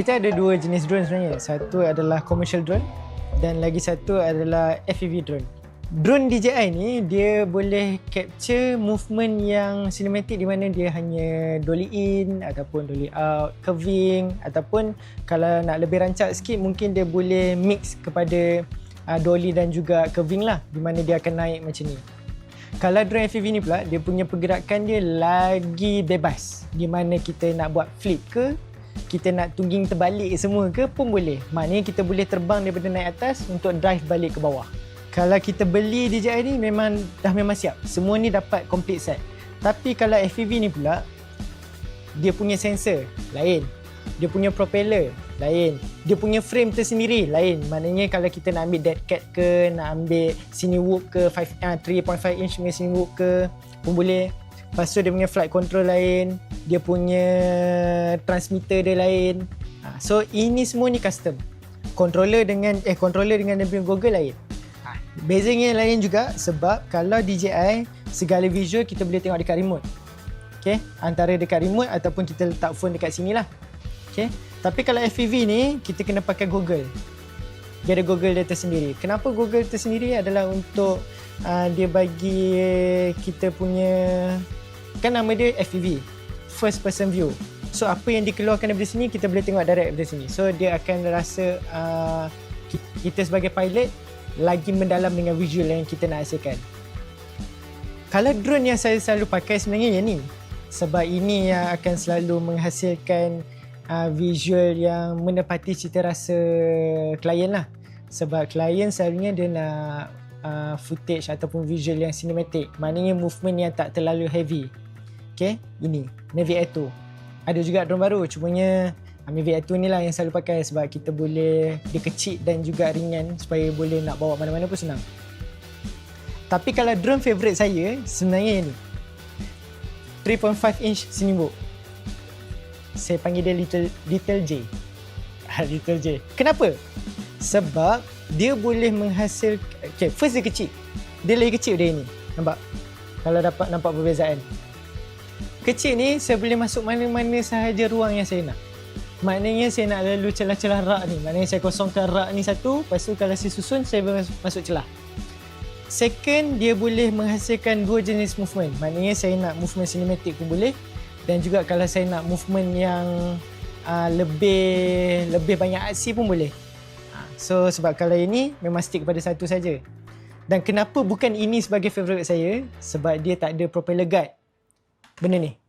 Kita ada dua jenis drone sebenarnya. Satu adalah commercial drone dan lagi satu adalah FPV drone. Drone DJI ni dia boleh capture movement yang cinematic di mana dia hanya dolly in ataupun dolly out, curving ataupun kalau nak lebih rancak sikit mungkin dia boleh mix kepada uh, dolly dan juga curving lah di mana dia akan naik macam ni. Kalau drone FPV ni pula dia punya pergerakan dia lagi bebas di mana kita nak buat flip ke kita nak tungging terbalik semua ke pun boleh. Maknanya kita boleh terbang daripada naik atas untuk drive balik ke bawah kalau kita beli DJI ni memang dah memang siap. Semua ni dapat complete set. Tapi kalau FPV ni pula dia punya sensor lain. Dia punya propeller lain. Dia punya frame tersendiri lain. Maknanya kalau kita nak ambil dead cat ke, nak ambil Cinewook ke 5 uh, 3.5 inch punya Cinewook ke pun boleh. Lepas tu dia punya flight control lain, dia punya transmitter dia lain. Uh, so ini semua ni custom. Controller dengan eh controller dengan dia punya goggle lain. Bezanya lain juga sebab kalau DJI segala visual kita boleh tengok dekat remote. Okay, antara dekat remote ataupun kita letak phone dekat sini lah. Okay, tapi kalau FPV ni kita kena pakai Google. Dia ada Google dia tersendiri. Kenapa Google tersendiri adalah untuk uh, dia bagi kita punya kan nama dia FPV, first person view. So apa yang dikeluarkan daripada sini kita boleh tengok direct daripada sini. So dia akan rasa uh, kita sebagai pilot lagi mendalam dengan visual yang kita nak hasilkan. Kalau drone yang saya selalu pakai sebenarnya yang ni. Sebab ini yang akan selalu menghasilkan uh, visual yang menepati cita rasa klien lah. Sebab klien selalunya dia nak uh, footage ataupun visual yang cinematic. Maknanya movement yang tak terlalu heavy. Okay, ini Mavic Air 2. Ada juga drone baru, cumanya Mavic Air 2 ni lah yang selalu pakai sebab kita boleh dia kecil dan juga ringan supaya boleh nak bawa mana-mana pun senang. Tapi kalau drone favourite saya sebenarnya ni. 3.5 inch Cinebook. Saya panggil dia Little Little J. Ah, Little J. Kenapa? Sebab dia boleh menghasil okay, first dia kecil. Dia lagi kecil dia ni. Nampak? Kalau dapat nampak perbezaan. Kecil ni saya boleh masuk mana-mana sahaja ruang yang saya nak. Maknanya saya nak lalu celah-celah rak ni. Maknanya saya kosongkan rak ni satu. Lepas tu kalau saya susun, saya masuk celah. Second, dia boleh menghasilkan dua jenis movement. Maknanya saya nak movement cinematic pun boleh. Dan juga kalau saya nak movement yang uh, lebih lebih banyak aksi pun boleh. Ha, so sebab kalau ini memang stick pada satu saja. Dan kenapa bukan ini sebagai favourite saya? Sebab dia tak ada propeller guard. Benda ni.